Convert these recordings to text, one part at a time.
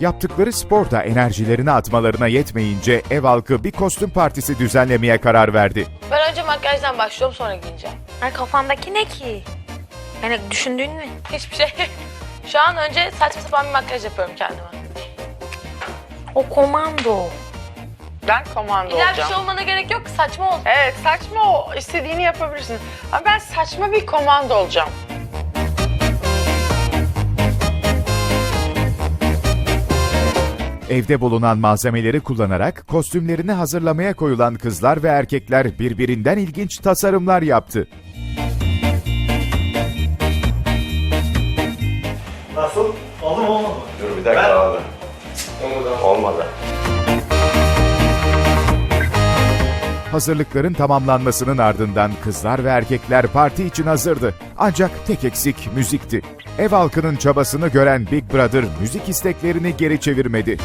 Yaptıkları sporda enerjilerini atmalarına yetmeyince ev halkı bir kostüm partisi düzenlemeye karar verdi. Ben önce makyajdan başlıyorum sonra giyineceğim. Ay kafandaki ne ki? Yani düşündüğün mü? Hiçbir şey. Şu an önce saçma sapan bir makyaj yapıyorum kendime. O komando. Ben komando İlla bir olacağım. şey olmana gerek yok. Saçma ol. Evet saçma o. istediğini yapabilirsin. Ama ben saçma bir komando olacağım. Evde bulunan malzemeleri kullanarak kostümlerini hazırlamaya koyulan kızlar ve erkekler birbirinden ilginç tasarımlar yaptı. Nasıl? Oldu mu olmadı mı? Dur bir dakika Ben- abi. Olmadı. Hazırlıkların tamamlanmasının ardından kızlar ve erkekler parti için hazırdı. Ancak tek eksik müzikti. Ev halkının çabasını gören Big Brother müzik isteklerini geri çevirmedi.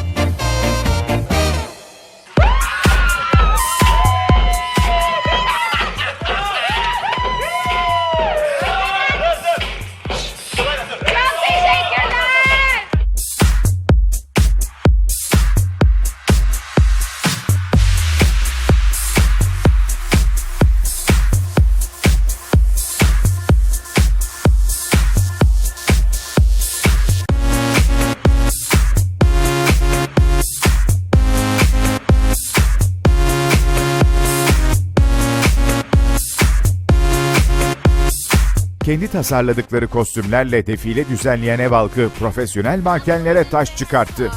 Kendi tasarladıkları kostümlerle defile düzenleyen ev profesyonel mankenlere taş çıkarttı.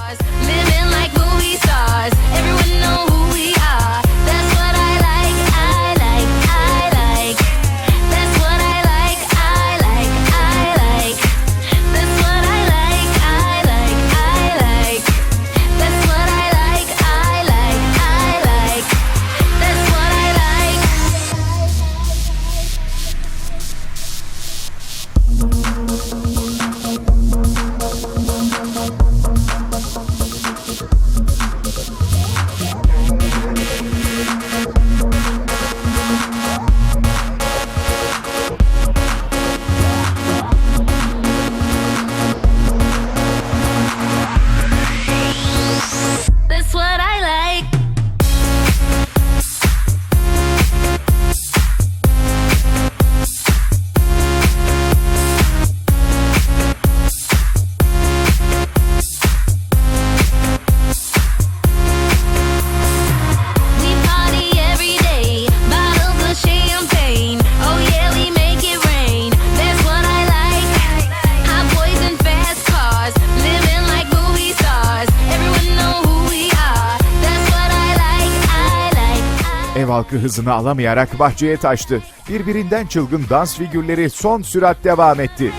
Ev halkı hızını alamayarak bahçeye taştı. Birbirinden çılgın dans figürleri son sürat devam etti.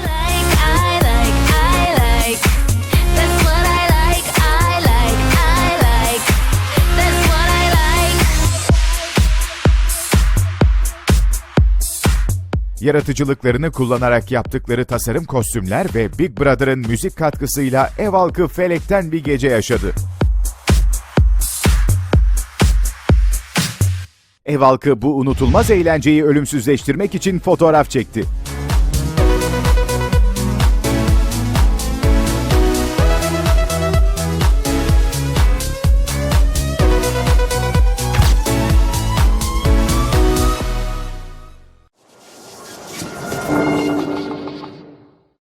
Yaratıcılıklarını kullanarak yaptıkları tasarım kostümler ve Big Brother'ın müzik katkısıyla ev halkı felekten bir gece yaşadı. Ev halkı bu unutulmaz eğlenceyi ölümsüzleştirmek için fotoğraf çekti.